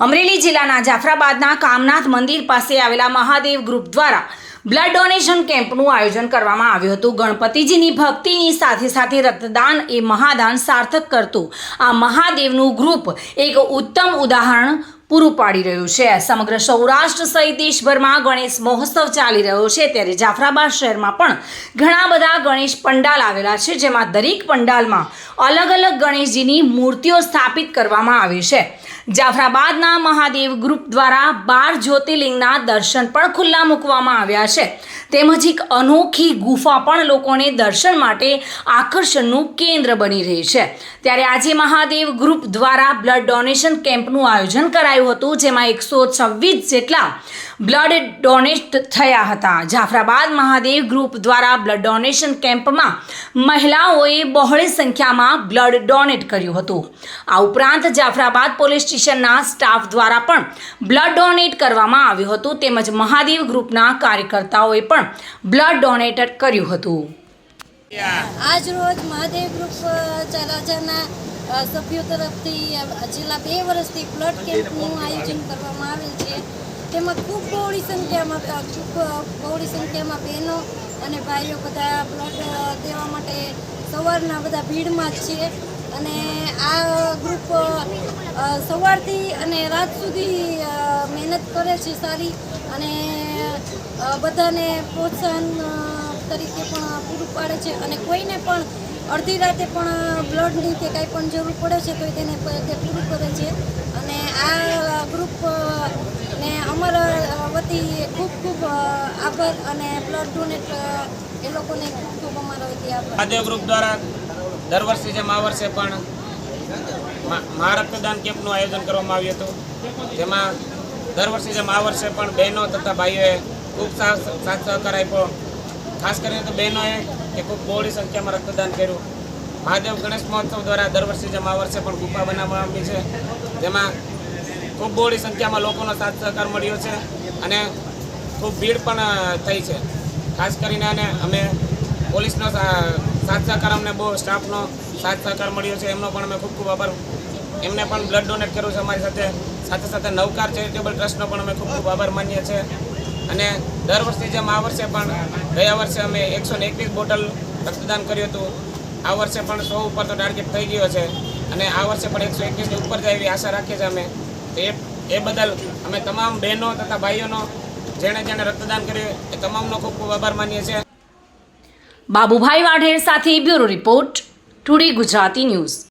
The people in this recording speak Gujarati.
અમરેલી જિલ્લાના જાફરાબાદના કામનાથ મંદિર પાસે આવેલા મહાદેવ ગ્રુપ દ્વારા બ્લડ ડોનેશન કેમ્પનું આયોજન કરવામાં આવ્યું હતું. ગણપતિજીની ભક્તિની સાથે સાથે રક્તદાન એ મહાદાન સાર્થક કરતું આ મહાદેવનું ગ્રુપ એક ઉત્તમ ઉદાહરણ પૂરું પાડી રહ્યું છે. સમગ્ર સૌરાષ્ટ્ર સહિત દેશભરમાં ગણેશ મહોત્સવ ચાલી રહ્યો છે. ત્યારે જાફરાબાદ શહેરમાં પણ ઘણા બધા ગણેશ પંડાલ આવેલા છે, જેમાં દરેક પંડાલમાં અલગ અલગ ગણેશજીની મૂર્તિઓ સ્થાપિત કરવામાં આવી છે. જાફરાબાદના મહાદેવ ગ્રુપ દ્વારા બાર જ્યોતિર્લિંગના દર્શન પણ ખુલ્લા મૂકવામાં આવ્યા છે. તેમજ એક અનોખી ગુફા પણ લોકોને દર્શન માટે આકર્ષણનું કેન્દ્ર બની રહી છે. ત્યારે આજે મહાદેવ ગ્રુપ દ્વારા બ્લડ ડોનેશન કેમ્પનું આયોજન કરાયું હતું જેમાં એકસો છવ્વીસ જેટલા બ્લડ ડોનેટ થયા હતા. જાફરાબાદ મહાદેવ ગ્રુપ દ્વારા બ્લડ ડોનેશન કેમ્પમાં મહિલાઓએ બહોળી સંખ્યામાં બ્લડ ડોનેટ કર્યું હતું. આ ઉપરાંત જાફરાબાદ પોલીસ સ્ટેશનના સ્ટાફ દ્વારા પણ બ્લડ ડોનેટ કરવામાં આવ્યું હતું તેમજ મહાદેવ ગ્રુપના કાર્યકર્તાઓએ પણ બ્લડ ડોનેટ કર્યું હતું. આજ રોજ મહાદેવ ગ્રુપ અ, સભ્યો તરફથી છેલ્લા બે વર્ષથી બ્લડ કેમ્પનું આયોજન કરવામાં આવેલ છે. તેમાં ખૂબ બહોળી સંખ્યામાં ખૂબ બહોળી સંખ્યામાં બહેનો અને ભાઈઓ બધા બ્લડ દેવા માટે સવારના બધા ભીડમાં જ છે. અને આ ગ્રુપ સવારથી અને રાત સુધી મહેનત કરે છે સારી અને બધાને પ્રોત્સાહન તરીકે પણ પૂરું પાડે છે. અને કોઈને પણ અડધી રાતે પણ બ્લડની કે કાંઈ પણ જરૂર પડે છે તો તેને તે પૂરું કરે છે. અને આ ગ્રુપ અ, ને અમારા વતી ખૂબ ખૂબ આભાર અને બ્લડ ડોનેટ એ લોકોને ખૂબ ખૂબ અમારા વતી ગ્રુપ દ્વારા દર વર્ષે જેમ આ વર્ષે પણ મા- મહારક્તદાન કેમ્પનું આયોજન કરવામાં આવ્યું હતું. જેમાં દર વર્ષે જેમ આ વર્ષે પણ બહેનો તથા ભાઈઓએ ખૂબ સાથ સાથ સહકાર આપ્યો. ખાસ કરીને તો બહેનોએ કે ખૂબ બહોળી સંખ્યામાં રક્તદાન કર્યું. મહાદેવ ગણેશ મહોત્સવ દ્વારા દર વર્ષે જેમ આ વર્ષે પણ ગુફા બનાવવામાં આવી છે, જેમાં ખૂબ બહોળી સંખ્યામાં લોકોનો સાથ સહકાર મળ્યો છે અને ખૂબ ભીડ પણ થઈ છે. ખાસ કરીને અને અમે પોલીસનો સાથ સહકાર, અમને બહુ સ્ટાફનો સાથ સહકાર મળ્યો છે. એમનો પણ અમે ખૂબ ખૂબ આભાર. એમને પણ બ્લડ ડોનેટ કર્યું છે અમારી સાથે. સાથે સાથે નવકાર ચેરિટેબલ ટ્રસ્ટનો પણ અમે ખૂબ ખૂબ આભાર માનીએ છીએ. અને દર વર્ષની જેમ આ વર્ષે પણ ગયા વર્ષે અમે એકસો ને એકવીસ બોટલ રક્તદાન કર્યું હતું. આ વર્ષે પણ સો ઉપર તો ટાર્ગેટ થઈ ગયો છે અને આ વર્ષે પણ એકસો એકવીસની ઉપર જાય એવી આશા રાખીએ છીએ અમે. તો એ બદલ અમે તમામ બહેનો તથા ભાઈઓનો જેણે જેણે રક્તદાન કર્યું, એ તમામનો ખૂબ ખૂબ આભાર માનીએ છીએ. બાબુભાઈ વાઢેર સાથે bureau report, today Gujarati news.